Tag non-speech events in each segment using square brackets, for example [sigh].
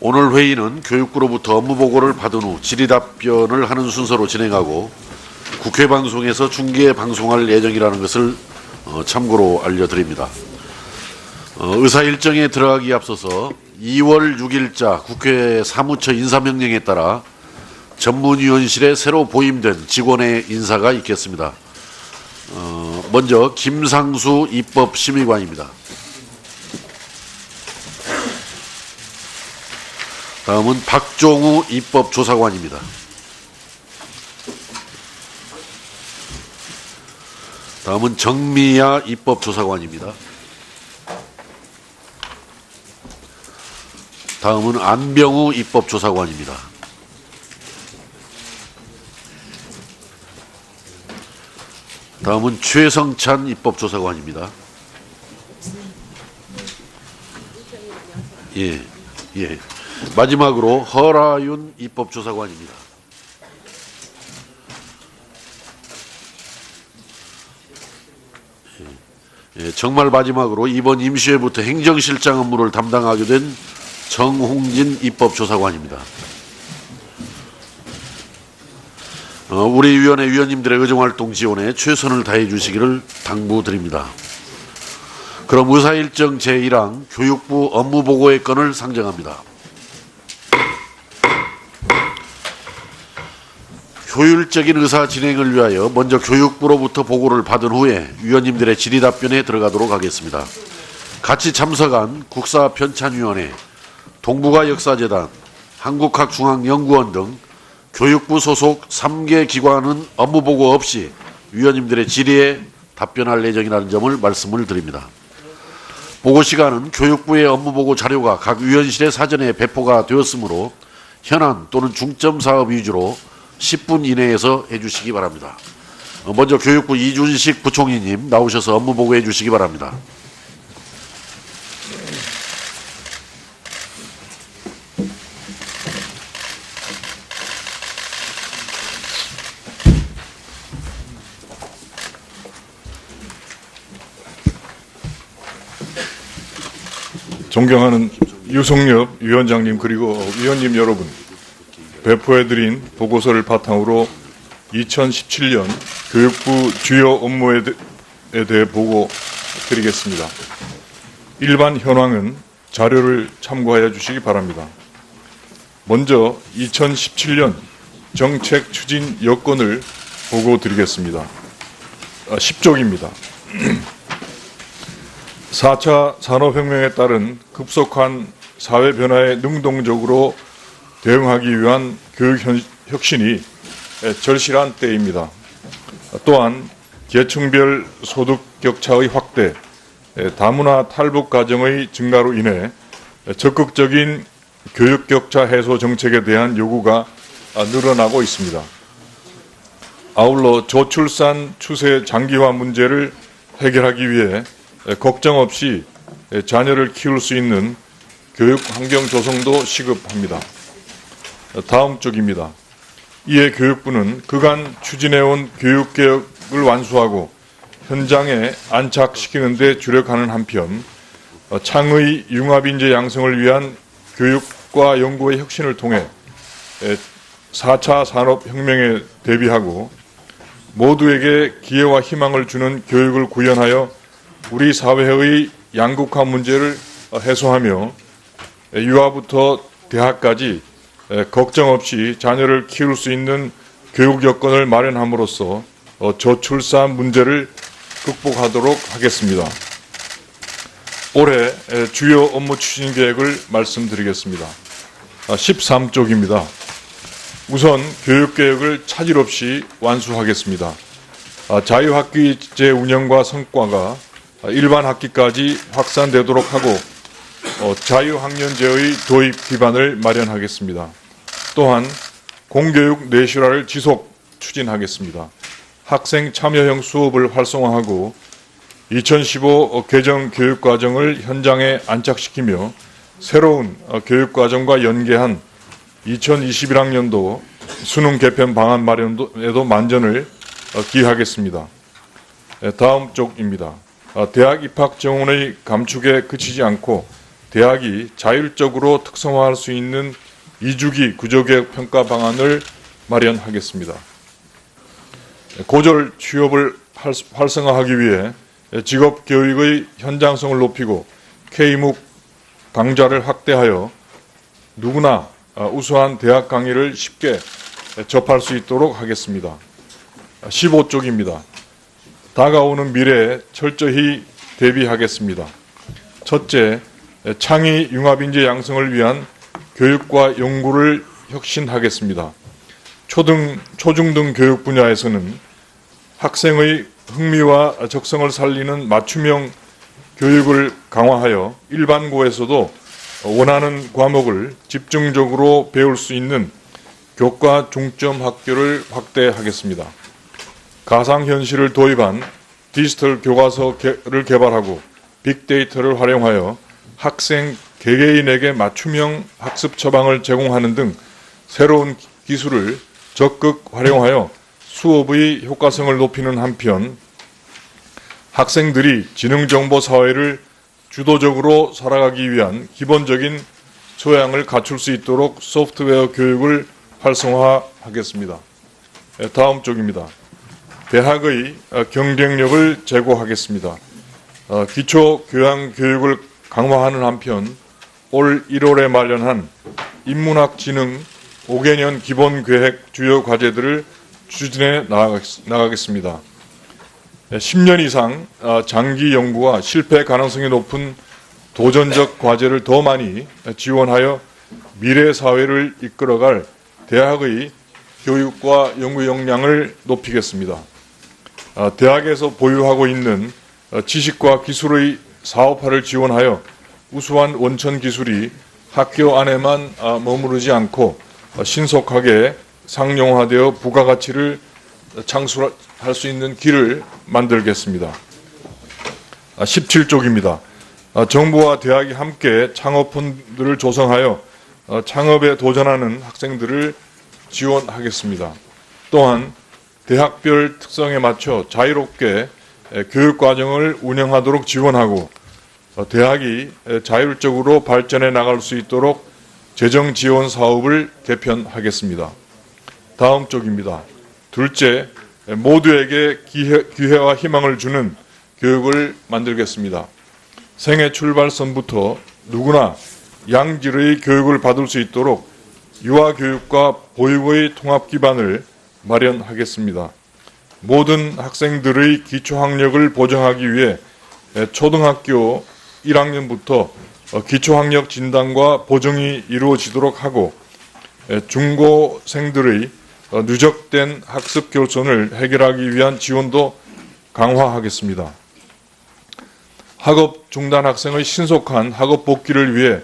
오늘 회의는 교육부로부터 업무 보고를 받은 후 질의답변을 하는 순서로 진행하고 국회 방송에서 중계 방송할 예정이라는 것을 어, 참고로 알려드립니다. 어, 의사 일정에 들어가기 앞서서 2월 6일자 국회 사무처 인사명령에 따라 전문위원실에 새로 보임된 직원의 인사가 있겠습니다. 어, 먼저 김상수 입법심의관입니다. 다음은 박종우 입법조사관입니다. 다음은 정미야 입법조사관입니다. 다음은 안병우 입법조사관입니다. 다음은 최성찬 입법조사관입니다. 예, 예. 마지막으로 허라윤 입법조사관입니다. 예, 예, 정말 마지막으로 이번 임시회부터 행정실장 업무를 담당하게 된 정홍진 입법조사관입니다. 어, 우리 위원회 위원님들의 의정활동 지원에 최선을 다해 주시기를 당부드립니다. 그럼 의사일정 제1항 교육부 업무보고의 건을 상정합니다. 효율적인 의사 진행을 위하여 먼저 교육부로부터 보고를 받은 후에 위원님들의 질의 답변에 들어가도록 하겠습니다. 같이 참석한 국사편찬위원회, 동북아 역사재단, 한국학중앙연구원 등 교육부 소속 3개 기관은 업무 보고 없이 위원님들의 질의에 답변할 예정이라는 점을 말씀을 드립니다. 보고 시간은 교육부의 업무 보고 자료가 각 위원실에 사전에 배포가 되었으므로 현안 또는 중점 사업 위주로 10분 이내에서 해주시기 바랍니다. 어, 먼저 교육부 이준식 부총리님 나오셔서 업무 보고해 주시기 바랍니다. 존경하는 유성엽 위원장님 그리고 위원님 여러분 배포해드린 보고서를 바탕으로 2017년 교육부 주요 업무에 대해 보고 드리겠습니다. 일반 현황은 자료를 참고하여 주시기 바랍니다. 먼저 2017년 정책 추진 여건을 보고 드리겠습니다. 아, 10쪽입니다. 4차 [clears throat] 산업혁명에 따른 급속한 사회 변화에 능동적으로 대응하기 위한 교육 현- 혁신이 절실한 때입니다. 또한 계층별 소득 격차의 확대, 다문화 탈북 가정의 증가로 인해 적극적인 교육 격차 해소 정책에 대한 요구가 늘어나고 있습니다. 아울러 저출산 추세 장기화 문제를 해결하기 위해 걱정 없이 자녀를 키울 수 있는 교육 환경 조성도 시급합니다. 다음 쪽입니다. 이에 교육부는 그간 추진해온 교육개혁을 완수하고 현장에 안착시키는 데 주력하는 한편 어, 창의 융합인재 양성을 위한 교육과 연구의 혁신을 통해 4차 산업혁명에 대비하고 모두에게 기회와 희망을 주는 교육을 구현하여 우리 사회의 양극화 문제를 해소하며 유아부터 대학까지 걱정 없이 자녀를 키울 수 있는 교육 여건을 마련함으로써 어, 저출산 문제를 극복하도록 하겠습니다. 올해 주요 업무 추진 계획을 말씀드리겠습니다. 13쪽입니다. 우선 교육개혁을 차질 없이 완수하겠습니다. 아, 자유학기 제 운영과 성과가 일반 학기까지 확산되도록 하고 어, 자유학년제의 도입 기반을 마련하겠습니다. 또한 공교육 내실화를 지속 추진하겠습니다. 학생 참여형 수업을 활성화하고 2015 개정 교육과정을 현장에 안착시키며 새로운 어, 교육과정과 연계한 2021학년도 수능 개편 방안 마련에도 만전을 어, 기하겠습니다. 예, 다음 쪽입니다. 아, 대학 입학 정원의 감축에 그치지 않고 대학이 자율적으로 특성화할 수 있는 2주기 구조개혁 평가 방안을 마련하겠습니다. 고졸 취업을 활- 활성화하기 위해 직업 교육의 현장성을 높이고 K묵 강좌를 확대하여 누구나 어, 우수한 대학 강의를 쉽게 접할 수 있도록 하겠습니다. 15쪽입니다. 다가오는 미래에 철저히 대비하겠습니다. 첫째, 창의 융합인재 양성을 위한 교육과 연구를 혁신하겠습니다. 초등, 초중등 교육 분야에서는 학생의 흥미와 적성을 살리는 맞춤형 교육을 강화하여 일반고에서도 원하는 과목을 집중적으로 배울 수 있는 교과 중점 학교를 확대하겠습니다. 가상현실을 도입한 디지털 교과서를 개발하고 빅데이터를 활용하여 학생 개개인에게 맞춤형 학습 처방을 제공하는 등 새로운 기술을 적극 활용하여 수업의 효과성을 높이는 한편 학생들이 지능정보 사회를 주도적으로 살아가기 위한 기본적인 소양을 갖출 수 있도록 소프트웨어 교육을 활성화하겠습니다. 예, 다음 쪽입니다. 대학의 어, 경쟁력을 제고하겠습니다. 어, 기초 교양 교육을 강화하는 한편 올 1월에 마련한 인문학 지능 5개년 기본 계획 주요 과제들을 추진해 나가겠- 나가겠습니다. 10년 이상 어, 장기 연구와 실패 가능성이 높은 도전적 과제를 더 많이 지원하여 미래 사회를 이끌어갈 대학의 교육과 연구 역량을 높이겠습니다. 어, 대학에서 보유하고 있는 어, 지식과 기술의 사업화를 지원하여 우수한 원천 기술이 학교 안에만 어, 머무르지 않고 어, 신속하게 상용화되어 부가가치를 창출할 수 있는 길을 만들겠습니다. 17쪽입니다. 정부와 대학이 함께 창업펀드를 조성하여 어, 창업에 도전하는 학생들을 지원하겠습니다. 또한 대학별 특성에 맞춰 자유롭게 에, 교육과정을 운영하도록 지원하고 어, 대학이 에, 자율적으로 발전해 나갈 수 있도록 재정 지원 사업을 개편하겠습니다. 다음 쪽입니다. 둘째, 에, 모두에게 기회, 기회와 희망을 주는 교육을 만들겠습니다. 생애 출발선부터 누구나 양질의 교육을 받을 수 있도록 유아교육과 보육의 통합 기반을 마련하겠습니다. 모든 학생들의 기초학력을 보장하기 위해 초등학교 1학년부터 기초학력 진단과 보정이 이루어지도록 하고 중고생들의 누적된 학습 결손을 해결하기 위한 지원도 강화하겠습니다. 학업 중단 학생의 신속한 학업 복귀를 위해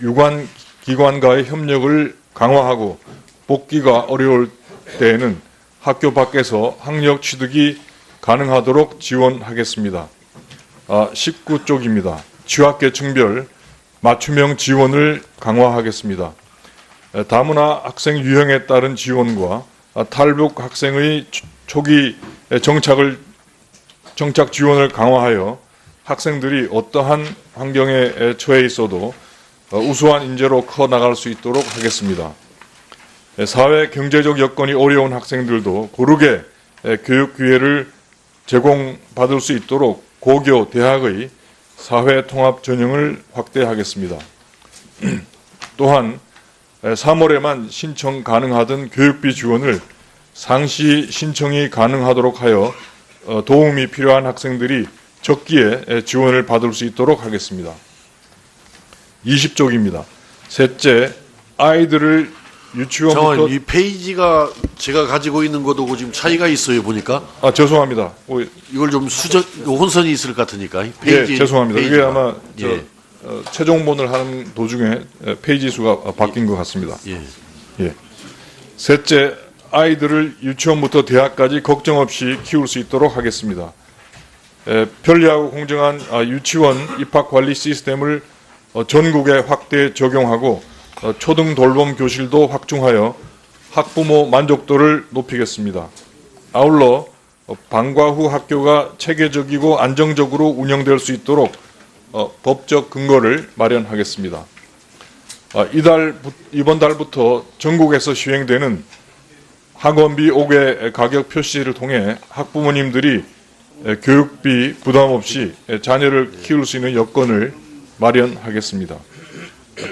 유관 기관과의 협력을 강화하고 복귀가 어려울 때에는 학교 밖에서 학력 취득이 가능하도록 지원하겠습니다. 아, 19쪽입니다. 취약계층별 맞춤형 지원을 강화하겠습니다. 에, 다문화 학생 유형에 따른 지원과 아, 탈북 학생의 초- 초기 정착을 정착 지원을 강화하여 학생들이 어떠한 환경에 처해 있어도 어, 우수한 인재로 커 나갈 수 있도록 하겠습니다. 에, 사회 경제적 여건이 어려운 학생들도 고르게 에, 교육 기회를 제공받을 수 있도록 고교 대학의 사회 통합 전형을 확대하겠습니다. [clears throat] 또한 3월에만 신청 가능하던 교육비 지원을 상시 신청이 가능하도록 하여 어, 도움이 필요한 학생들이 적기에 에, 지원을 받을 수 있도록 하겠습니다. 20쪽입니다. 셋째, 아이들을 유치원부터 이 페이지가 제가 가지고 있는 것하고 지금 차이가 있어요 보니까 아 죄송합니다. 오, 이걸 좀 수정 혼선이 있을 것 같으니까 이 예, 페이지 죄송합니다. 이게 페이지가. 아마 저, 예, 어, 최종본을 하는 도중에 에, 페이지 수가 어, 바뀐 것 같습니다. 예. 셋째, 아이들을 유치원부터 대학까지 걱정 없이 키울 수 있도록 하겠습니다. 에, 편리하고 공정한 아, 유치원 입학 관리 시스템을 어, 전국에 확대 적용하고 어, 초등 돌봄 교실도 확충하여 학부모 만족도를 높이겠습니다. 아울러 어, 방과 후 학교가 체계적이고 안정적으로 운영될 수 있도록 어, 법적 근거를 마련하겠습니다. 아, 이달 이번 달부터 전국에서 시행되는 학원비 5개 가격 표시를 통해 학부모님들이 에, 교육비 부담 없이 에, 자녀를 키울 수 있는 여건을 마련하겠습니다.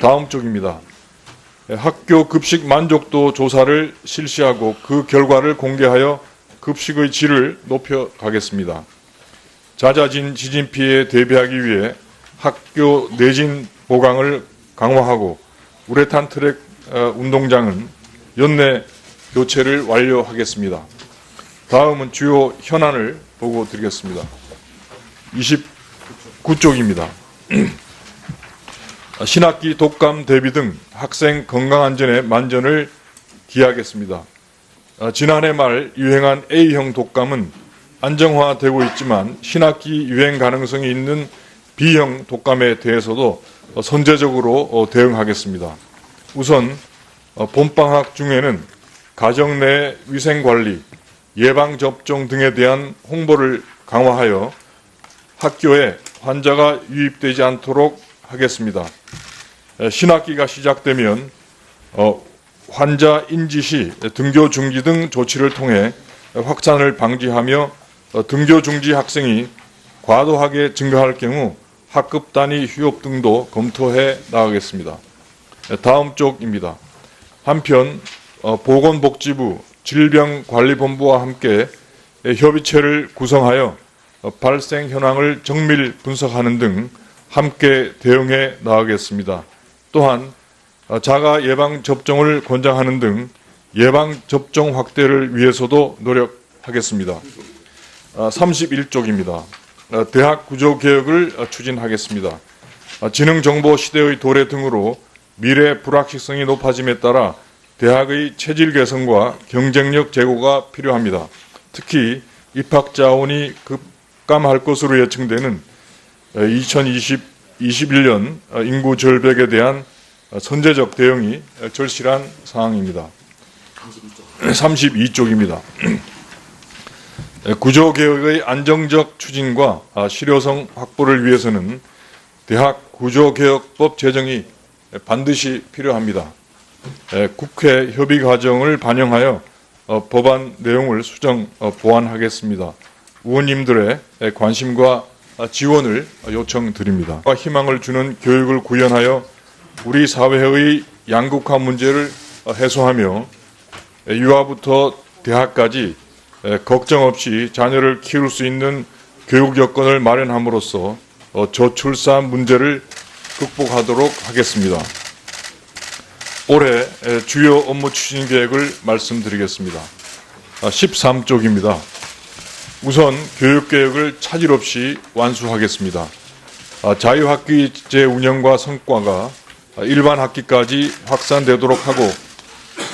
다음 쪽입니다. 에, 학교 급식 만족도 조사를 실시하고 그 결과를 공개하여 급식의 질을 높여가겠습니다. 잦아진 지진 피해에 대비하기 위해 학교 내진 보강을 강화하고 우레탄 트랙 어, 운동장은 연내 교체를 완료하겠습니다. 다음은 주요 현안을 보고 드리겠습니다. 29쪽입니다. [clears throat] 신학기 독감 대비 등 학생 건강안전에 만전을 기하겠습니다. 어, 지난해 말 유행한 A형 독감은 안정화되고 있지만 신학기 유행 가능성이 있는 B형 독감에 대해서도 어, 선제적으로 어, 대응하겠습니다. 우선 어, 봄방학 중에는 가정 내 위생 관리, 예방 접종 등에 대한 홍보를 강화하여 학교에 환자가 유입되지 않도록 하겠습니다. 에, 신학기가 시작되면 어, 환자 인지 시 등교 중지 등 조치를 통해 확산을 방지하며 어, 등교 중지 학생이 과도하게 증가할 경우 학급 단위 휴업 등도 검토해 나가겠습니다. 네, 다음 쪽입니다. 한편 어, 보건복지부 질병관리본부와 함께 협의체를 구성하여 어, 발생 현황을 정밀 분석하는 등 함께 대응해 나가겠습니다. 또한 어, 자가 예방 접종을 권장하는 등 예방 접종 확대를 위해서도 노력하겠습니다. 31쪽입니다. 대학 구조 개혁을 어, 추진하겠습니다. 어, 지능 정보 시대의 도래 등으로 미래 불확실성이 높아짐에 따라 대학의 체질 개선과 경쟁력 제고가 필요합니다. 특히 입학 자원이 급감할 것으로 예측되는 2020, 21년 인구 절벽에 대한 어, 선제적 대응이 절실한 상황입니다. 32쪽입니다. [clears throat] 구조개혁의 안정적 추진과 아, 실효성 확보를 위해서는 대학 구조개혁법 제정이 반드시 필요합니다. 에, 국회 협의 과정을 반영하여 어, 법안 내용을 수정 어, 보완하겠습니다. 의원님들의 에, 관심과 아, 지원을 요청드립니다. 희망을 주는 교육을 구현하여 우리 사회의 양극화 문제를 어, 해소하며 에, 유아부터 대학까지 에, 걱정 없이 자녀를 키울 수 있는 교육 여건을 마련함으로써 어, 저출산 문제를 극복하도록 하겠습니다. 올해 에, 주요 업무 추진 계획을 말씀드리겠습니다. 13쪽입니다. 우선 교육 계획을 차질 없이 완수하겠습니다. 아, 자유학기제 운영과 성과가 아, 일반 학기까지 확산되도록 하고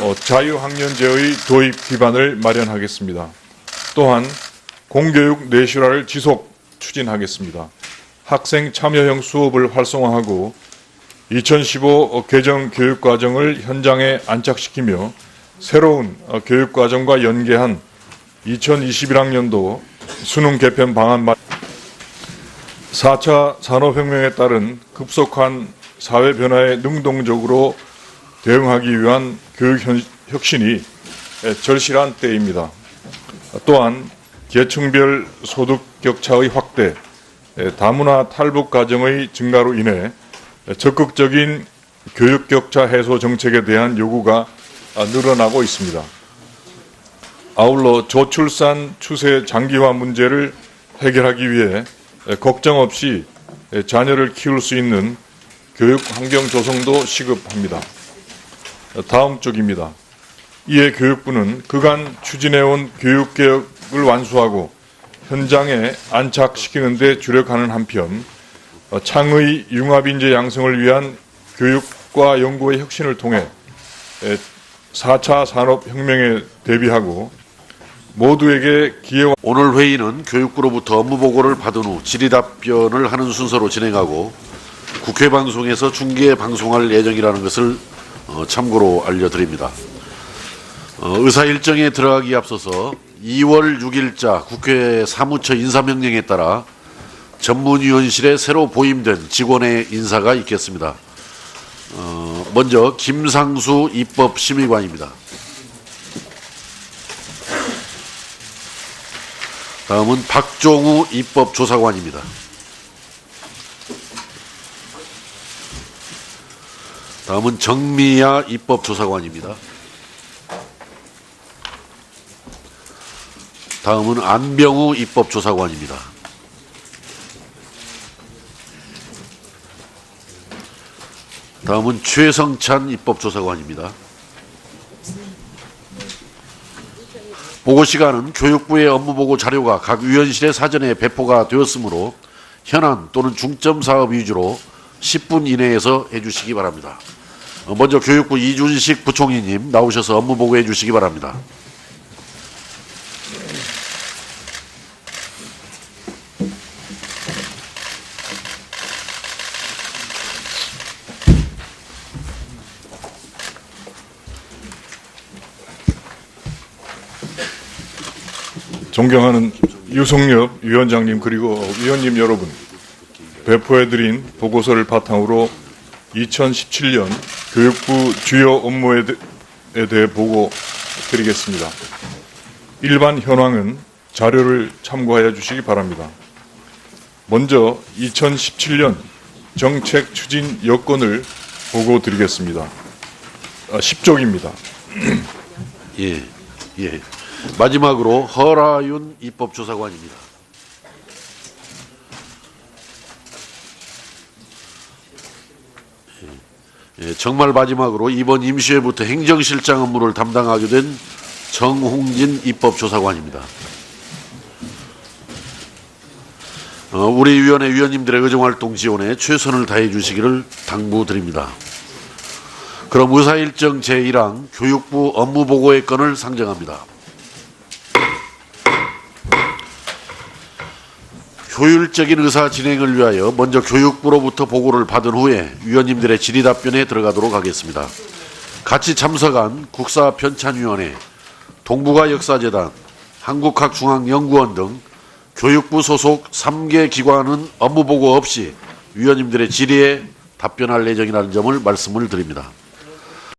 어, 자유학년제의 도입 기반을 마련하겠습니다. 또한 공교육 뇌실화를 지속 추진하겠습니다. 학생 참여형 수업을 활성화하고 2015 개정 교육과정을 현장에 안착시키며 새로운 어, 교육과정과 연계한 2021학년도 수능 개편 방안 마 4차 산업혁명에 따른 급속한 사회 변화에 능동적으로 대응하기 위한 교육 현- 혁신이 절실한 때입니다. 또한 계층별 소득 격차의 확대, 다문화 탈북 가정의 증가로 인해 적극적인 교육 격차 해소 정책에 대한 요구가 늘어나고 있습니다. 아울러 저출산 추세 장기화 문제를 해결하기 위해 걱정 없이 자녀를 키울 수 있는 교육 환경 조성도 시급합니다. 다음 쪽입니다. 이에 교육부는 그간 추진해온 교육개혁을 완수하고 현장에 안착시키는 데 주력하는 한편 어, 창의 융합인재 양성을 위한 교육과 연구의 혁신을 통해 4차 산업혁명에 대비하고 모두에게 기회와 오늘 회의는 교육부로부터 업무 보고를 받은 후 질의 답변을 하는 순서로 진행하고 국회 방송에서 중계 방송할 예정이라는 것을 어, 참고로 알려드립니다. 어, 의사 일정에 들어가기 앞서서 2월 6일자 국회 사무처 인사명령에 따라 전문위원실에 새로 보임된 직원의 인사가 있겠습니다. 어, 먼저 김상수 입법심의관입니다. 다음은 박종우 입법조사관입니다. 다음은 정미야 입법조사관입니다. 다음은 안병우 입법조사관입니다. 다음은 최성찬 입법조사관입니다. 보고 시간은 교육부의 업무보고 자료가 각 위원실의 사전에 배포가 되었으므로 현안 또는 중점 사업 위주로 10분 이내에서 해주시기 바랍니다. 어, 먼저 교육부 이준식 부총리님 나오셔서 업무 보고해 주시기 바랍니다. 존경하는 유성엽 위원장님 그리고 위원님 여러분, 배포해드린 보고서를 바탕으로 2017년 교육부 주요 업무에 대해 보고 드리겠습니다. 일반 현황은 자료를 참고하여 주시기 바랍니다. 먼저 2017년 정책 추진 여건을 보고 드리겠습니다. 아, 10쪽입니다. 예, 예. 마지막으로 허라윤 입법조사관입니다. 예, 정말 마지막으로 이번 임시회부터 행정실장 업무를 담당하게 된 정홍진 입법조사관입니다. 어, 우리 위원회 위원님들의 의정활동 지원에 최선을 다해 주시기를 당부드립니다. 그럼 의사일정 제1항 교육부 업무보고의 건을 상정합니다. 효율적인 의사 진행을 위하여 먼저 교육부로부터 보고를 받은 후에 위원님들의 질의 답변에 들어가도록 하겠습니다. 같이 참석한 국사편찬위원회, 동북아 역사재단, 한국학중앙연구원 등 교육부 소속 3개 기관은 업무 보고 없이 위원님들의 질의에 답변할 예정이라는 점을 말씀을 드립니다.